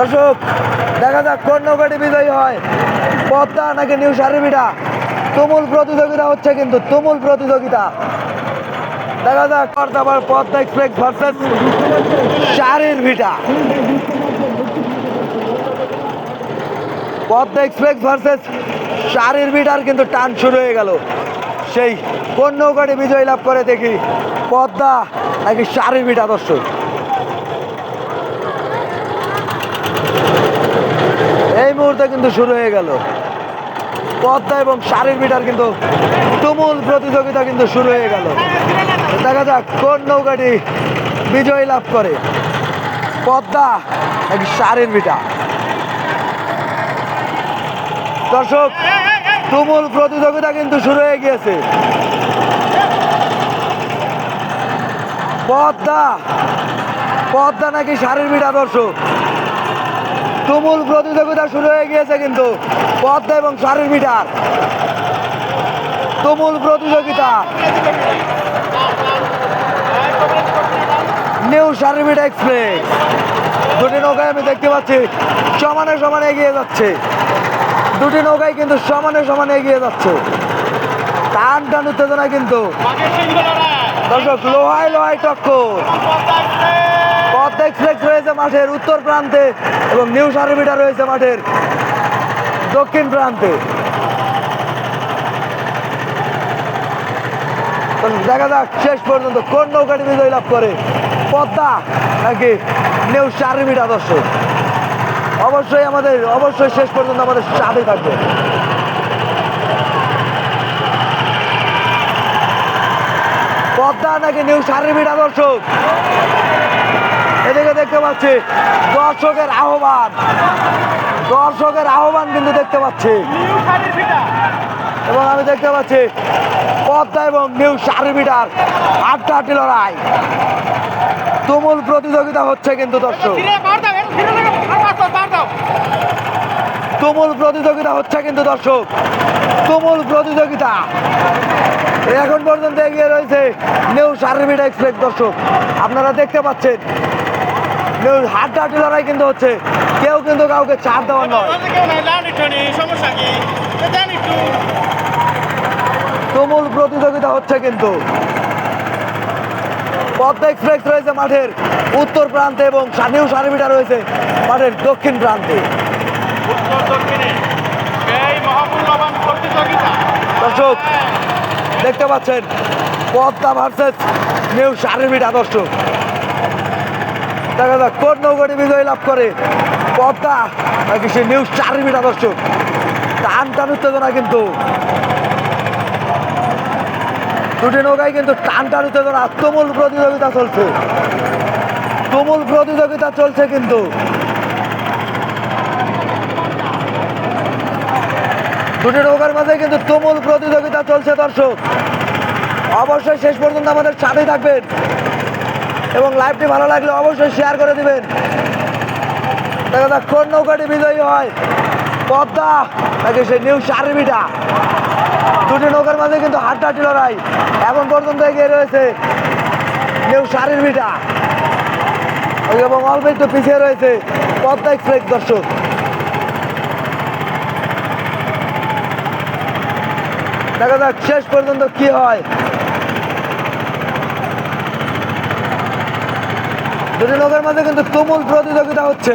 দর্শক, দেখা যাক কোন নৌকাটি বিজয়ী হয়। পদ্মা নাকি নিউ সারিবিটা তুমুল প্রতিযোগিতা হচ্ছে কিন্তু তুমুল প্রতিযোগিতা। দেখা যাক কর্তাবার পদ্মা এক্সপ্রেস ভার্সেস চারের ভিটা পদ্মা এক্সপ্রেস ভার্সেস চারের ভিটার কিন্তু টান শুরু হয়ে গেল। সেই কোন নৌকাটি বিজয় লাভ করে দেখি। পদ্মা নাকি চারের ভিটা দর্শক? এই মুহূর্তে কিন্তু শুরু হয়ে গেল। পদ্মা এবং শারীর মিটার কিন্তু তুমুল প্রতিযোগিতা কিন্তু শুরু হয়ে গেল। দেখা যাক কোন নৌকাটি বিজয় লাভ করে। পদ্মা নাকি শারীর মিটার। দর্শক, তুমুল প্রতিযোগিতা কিন্তু শুরু হয়ে গিয়েছে। পদ্মা পদ্মা নাকি শারীর মিটা দর্শক? তুমুল প্রতিযোগিতা শুরু হয়ে গিয়েছে কিন্তু পদ্মা এবং শারীর মিটার। তুমুল প্রতিযোগিতা। New meter express. দুটি নৌকায় আমি দেখতে পাচ্ছি, সমানে সমানে এগিয়ে যাচ্ছে। দুটি নৌকায় কিন্তু সমানে সমানে এগিয়ে যাচ্ছে। টান টান উত্তেজনা কিন্তু দর্শক লোহায় লোহায় টক্কর পদ্মা এক্সপ্রেস রয়েছে মাঠের উত্তর প্রান্তে এবং নিউ সার্ভিটা রয়েছে মাঠের দক্ষিণ প্রান্তে। দেখা যাক, শেষ পর্যন্ত কোন নৌকাটি বিজয় লাভ করে। পদ্মা নাকি নিউ সার্ভিটা দর্শক? অবশ্যই আমাদের, অবশ্যই শেষ পর্যন্ত আমাদের সাথে থাকবে। পদ্মা নাকি নিউ সার্ভিটা দর্শক এদিকে দেখতে পাচ্ছি, দর্শকের আহ্বান। দর্শকের আহ্বান কিন্তু দেখতে পাচ্ছি। এবং আমি দেখতে পাচ্ছি, পদ্মা এবং নিউ সার্ভিটার আটটা আটটি লড়াই। তুমুল প্রতিযোগিতা হচ্ছে কিন্তু দর্শক। তুমুল প্রতিযোগিতা হচ্ছে কিন্তু দর্শক। তুমুল প্রতিযোগিতা। এখন পর্যন্ত এগিয়ে রয়েছে নিউ সার্ভিটা এক্সপ্রেস দর্শক। আপনারা দেখতে পাচ্ছেন, নিউ হাড্ডাহাড্ডি লড়াই কিন্তু হচ্ছে। কেউ কিন্তু কাউকে ছাড় দেওয়ার নয়। তুমুল প্রতিযোগিতা হচ্ছে কিন্তু। পদ্মা এক্সপ্রেস রয়েছে মাঠের উত্তর প্রান্তে এবং নিউ সার্ভিটা রয়েছে মাঠের দক্ষিণ প্রান্তে। দর্শক, দেখতে পাচ্ছেন, পদ্মা ভার্সেস নিউ সার্ভিট আদর্শ। দেখা যাক, কোন নৌকাটি বিজয় লাভ করে? পদ্মা, নাকি সে নিউ সার্ভিট আদর্শ? টান টান উত্তেজনা কিন্তু। দুটি নৌকায় কিন্তু টান টান উত্তেজনা, তুমুল প্রতিযোগিতা চলছে। তুমুল প্রতিযোগিতা চলছে কিন্তু। দুটি নৌকার মাঝে কিন্তু তুমুল প্রতিযোগিতা চলছে, দর্শক। অবশ্যই শেষ পর্যন্ত আমাদের সাথেই থাকবেন। এবং লাইভটি ভালো লাগলে অবশ্যই শেয়ার করে দিবেন। দেখা যাক কোন নৌকাটি বিজয়ী হয়। পদ্মা, নাকি সেই নিউ সার্ভিটা দুটি নৌকার মাঝে কিন্তু হাড্ডাহাড্ডি লড়াই। এখন পর্যন্ত এগিয়ে রয়েছে নিউ সার্ভিটা এবং অল্প একটু পিছিয়ে রয়েছে পদ্মা এক্সপ্রেস, দর্শক। দেখা যাক শেষ পর্যন্ত কি হয়। দুটি লোকের মাঝে কিন্তু তুমুল প্রতিযোগিতা হচ্ছে।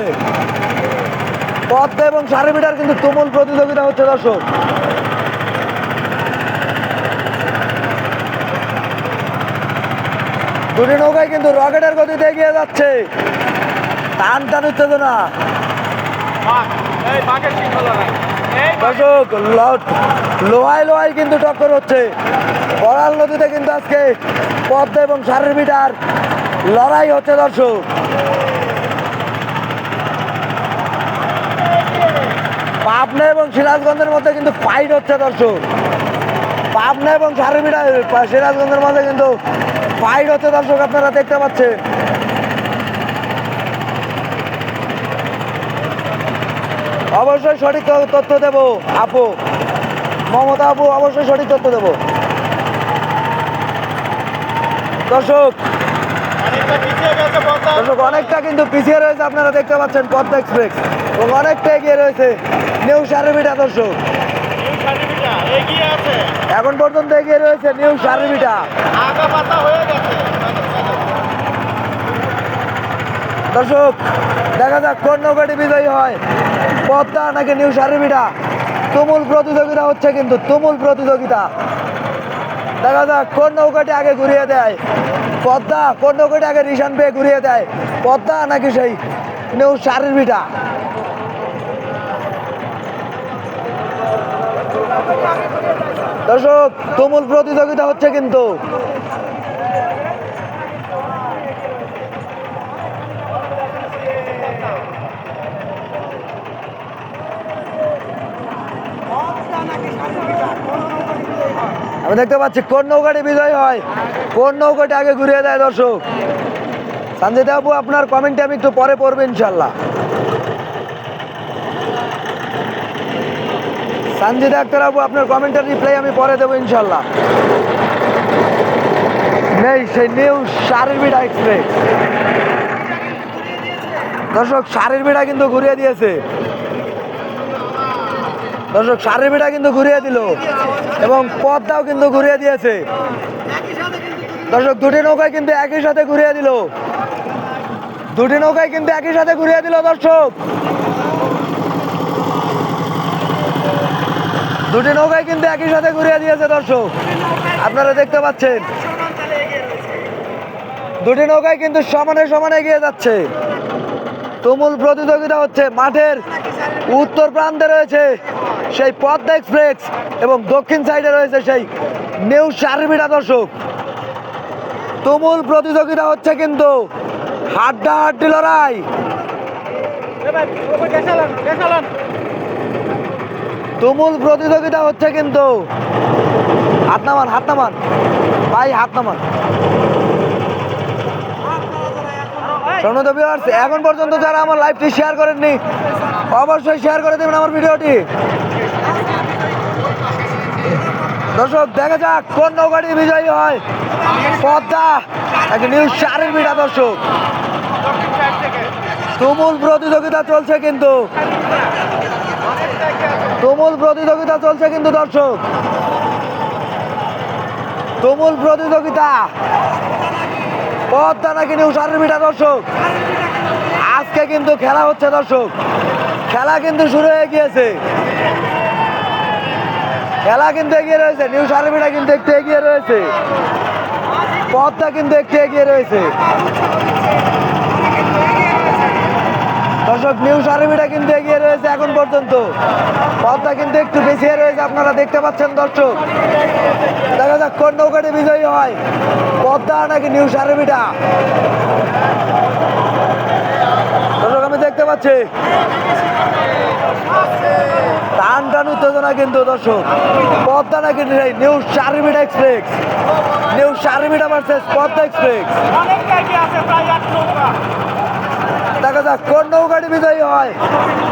পদ্মা এবং সাড়ে মিটার কিন্তু তুমুল প্রতিযোগিতা হচ্ছে, দর্শক। দুটি নৌকায় কিন্তু রকেটের গতিতে এগিয়ে যাচ্ছে। টান টান উত্তেজনা দর্শক লোহায় লোহায় কিন্তু টক্কর হচ্ছে। বড়াল নদীতে কিন্তু আজকে পদ্মা এবং সারের মিটার লড়াই হচ্ছে দর্শক। পাবনা এবং সিরাজগঞ্জের মধ্যে কিন্তু ফাইট হচ্ছে দর্শক। পাবনা এবং সারের মিটার, সিরাজগঞ্জের মধ্যে কিন্তু ফাইট হচ্ছে দর্শক, আপনারা দেখতে পাচ্ছেন। অবশ্যই সঠিক তথ্য দেব। আপু মমতা আপু অবশ্যই সঠিক তথ্য দেব। দর্শক দর্শক অনেকটা কিন্তু পিছিয়ে রয়েছে আপনারা দেখতে পাচ্ছেন পদ্মা এক্সপ্রেস এবং অনেকটা এগিয়ে রয়েছে নিউ সার্ভিটা দর্শক। এখন পর্যন্ত এগিয়ে রয়েছে নিউ সার্ভিটা আগা পাতা হয়ে গেছে। দর্শক, দেখা যাক কোন বিজয়ী হয়। পদ্মা নাকি নিউ সার্ভিটা তুমুল প্রতিযোগিতা হচ্ছে কিন্তু, তুমুল প্রতিযোগিতা। দেখা যাক কোন নৌকাটি আগে ঘুরিয়ে দেয়। পদ্মা, কোন নৌকাটি আগে নিশান পেয়ে ঘুরিয়ে দেয়? পদ্মা নাকি সেই নিউ সার্ভিটা দর্শক, তুমুল প্রতিযোগিতা হচ্ছে কিন্তু আমি দেখতে পাচ্ছি, কোন নৌকাটি বিজয় হয়? কোন নৌকাটি আগে ঘুরিয়ে দেয় দর্শক? সঞ্জয় বাবু আপনার কমেন্টে আমি একটু পরে পড়ব ইনশাল্লাহ। সঞ্জয় ডাক্তার বাবু, আপনার কমেন্টের রিপ্লাই আমি পরে দেবো ইনশাল্লাহ। নেই, সেই নিউ শারীরবিড়া এক্সপ্রেস দর্শক, শারীরবিড়া কিন্তু ঘুরিয়ে দিয়েছে। দর্শক শারীরবিড়া কিন্তু ঘুরিয়ে দিল এবং পথটাও কিন্তু ঘুরিয়ে দিয়েছে। দর্শক, দুটি নৌকায় কিন্তু একই সাথে ঘুরিয়ে দিল। দুটি নৌকায় কিন্তু একই সাথে ঘুরিয়ে দিল দর্শক। দুটি নৌকায় কিন্তু একই সাথে ঘুরিয়ে দিয়েছে দর্শক। আপনারা দেখতে পাচ্ছেন। দুটি নৌকায় কিন্তু সমানে সমানে এগিয়ে যাচ্ছে। তুমুল প্রতিযোগিতা হচ্ছে মাঠের উত্তর প্রান্তে রয়েছে। সেই পদ্মা এক্সপ্রেস এবং দক্ষিণ সাইডে রয়েছে সেই নিউ সার্ভিটা দর্শক। তুমুল প্রতিযোগিতা হচ্ছে কিন্তু হাড্ডা হাড্ডি লড়াই। তুমুল প্রতিযোগিতা হচ্ছে কিন্তু হাত নামান হাত নামান। ভাই, হাত নামান। শোনো এখন পর্যন্ত যারা আমার লাইভটি শেয়ার করেননি অবশ্যই শেয়ার করে দেবেন আমার ভিডিওটি। দর্শক, দেখা যাক কোন নৌকাটি বিজয়ী হয়। পদ্মা নাকি নিউজ চারের বিটা দর্শক। তুমুল প্রতিযোগিতা চলছে কিন্তু। তুমুল প্রতিযোগিতা চলছে কিন্তু দর্শক। তুমুল প্রতিযোগিতা। পদ্মা নাকি নিউ সার্ভিটা দর্শক। আজকে কিন্তু খেলা হচ্ছে দর্শক। খেলা কিন্তু শুরু হয়ে গিয়েছে। খেলা কিন্তু এগিয়ে রয়েছে। নিউ সার্ভিটা কিন্তু একটু এগিয়ে রয়েছে। পথটা কিন্তু একটু এগিয়ে রয়েছে। দর্শক, নিউ সার্ভিটা কিন্তু এগিয়ে রয়েছে এখন পর্যন্ত। পথটা কিন্তু একটু পিছিয়ে রয়েছে, আপনারা দেখতে পাচ্ছেন দর্শক। দেখা যাক কোন নৌকাটি বিজয়ী হয়। পদ্মা নাকি নিউ সার্ভিটা দেখতে পাচ্ছি। টান টান উত্তেজনা কিন্তু দর্শক। পদ্মা নাকি নিউ সার্ভিটা এক্সপ্রেস। নিউ সার্ভিটা ভার্সেস পদ্মা এক্সপ্রেস। দেখা যাক কোন নৌকাটি বিজয়ী হয়।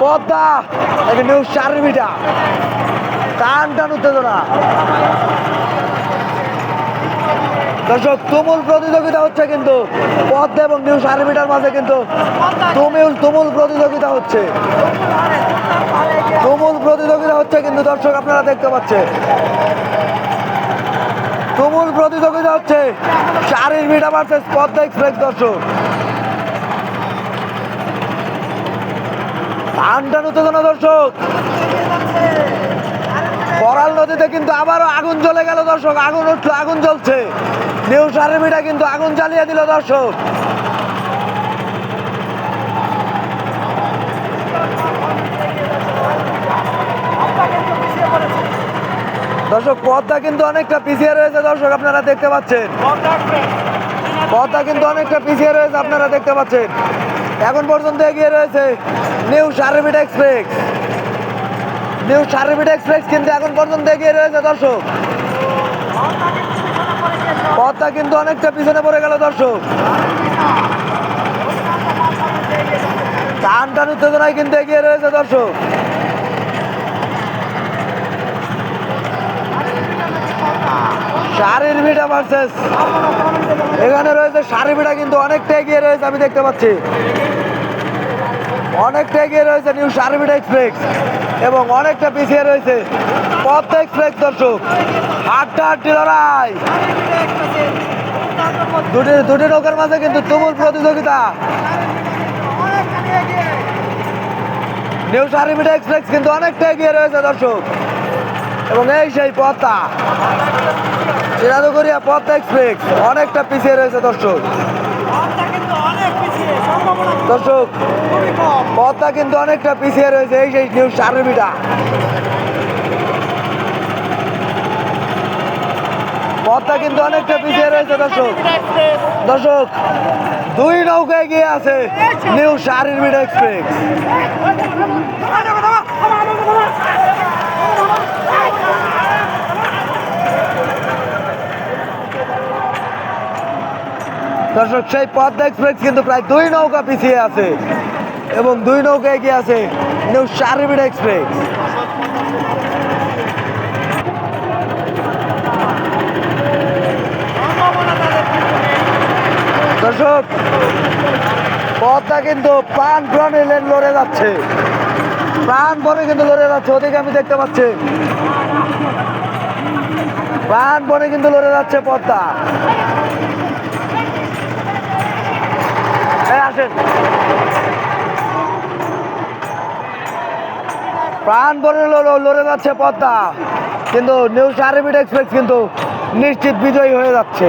পদ্মা নাকি নিউ সার্ভিটা টান টান উত্তেজনা। দর্শক, তুমুল প্রতিযোগিতা হচ্ছে কিন্তু পদ্মা এবং নিউ সার্ভিটার মাঝে কিন্তু তুমুল তুমুল প্রতিযোগিতা হচ্ছে। তুমুল প্রতিযোগিতা হচ্ছে কিন্তু দর্শক আপনারা দেখতে পাচ্ছেন। তুমুল প্রতিযোগিতা হচ্ছে চারির মিটা ভার্সেস পদ্মা এক্সপ্রেস দর্শক। টান টান উত্তেজনা দর্শক। বরাল নদীতে কিন্তু আবারও আগুন জ্বলে গেল দর্শক, আগুন উঠল, আগুন জ্বলছে। নিউ সার্ভিটা কিন্তু আগুন জ্বালিয়ে দিল দর্শক। দর্শক পথটা কিন্তু অনেকটা পিছিয়ে রয়েছে দর্শক, আপনারা দেখতে পাচ্ছেন। পদ্মা কিন্তু অনেকটা পিছিয়ে রয়েছে, আপনারা দেখতে পাচ্ছেন। এখন পর্যন্ত এগিয়ে রয়েছে নিউ সার্ভিট এক্সপ্রেস। নিউ সার্ভিট এক্সপ্রেস কিন্তু এখন পর্যন্ত এগিয়ে রয়েছে দর্শক। পথটা কিন্তু অনেকটা পিছনে পড়ে গেল দর্শক। টান টান উত্তেজনায় কিন্তু এগিয়ে রয়েছে দর্শক। শাড়ির ভিটা ভার্সেস এখানে রয়েছে শাড়ি ভিটা কিন্তু অনেকটা এগিয়ে রয়েছে, আমি দেখতে পাচ্ছি। অনেকটা এগিয়ে রয়েছে নিউ শাড়ি ভিটা এক্সপ্রেস এবং অনেকটা পিছিয়ে রয়েছে। পদ্মা এক্সপ্রেস দর্শক হাড্ডা হাড্ডি লড়াই। দুটি দুটি নৌকার মাঝে কিন্তু তুমুল প্রতিযোগিতা। নিউ শাড়িবিটা এক্সপ্রেস কিন্তু অনেকটা এগিয়ে রয়েছে দর্শক। এবং এই সেই পথটা চিরাদুগরিয়া পথ এক্সপ্রেস অনেকটা পিছিয়ে রয়েছে দর্শক। দর্শক পথটা কিন্তু অনেকটা পিছিয়ে রয়েছে, এই সেই নিউজ আর্মিটা পথটা কিন্তু অনেকটা পিছিয়ে রয়েছে, দর্শক। দর্শক, দুই নৌকায় গিয়ে আছে নিউ শাড়িবিটা এক্সপ্রেস। দর্শক, সেই পদ্মা এক্সপ্রেস কিন্তু প্রায় দুই নৌকা পিছিয়ে আছে এবং দুই নৌকা এগিয়ে আছে নিউ শারিবিড়া এক্সপ্রেস। দর্শক, পদ্মা কিন্তু প্রাণ প্রাণে লেন লড়ে যাচ্ছে। প্রাণ বনে কিন্তু লড়ে যাচ্ছে, ওদিকে আমি দেখতে পাচ্ছি। প্রাণ বনে কিন্তু লড়ে যাচ্ছে পদ্মা। প্রাণ বলে লড়ে যাচ্ছে পদ্মা। কিন্তু নিউ সার্ভিট এক্সপ্রেস কিন্তু নিশ্চিত বিজয়ী হয়ে যাচ্ছে।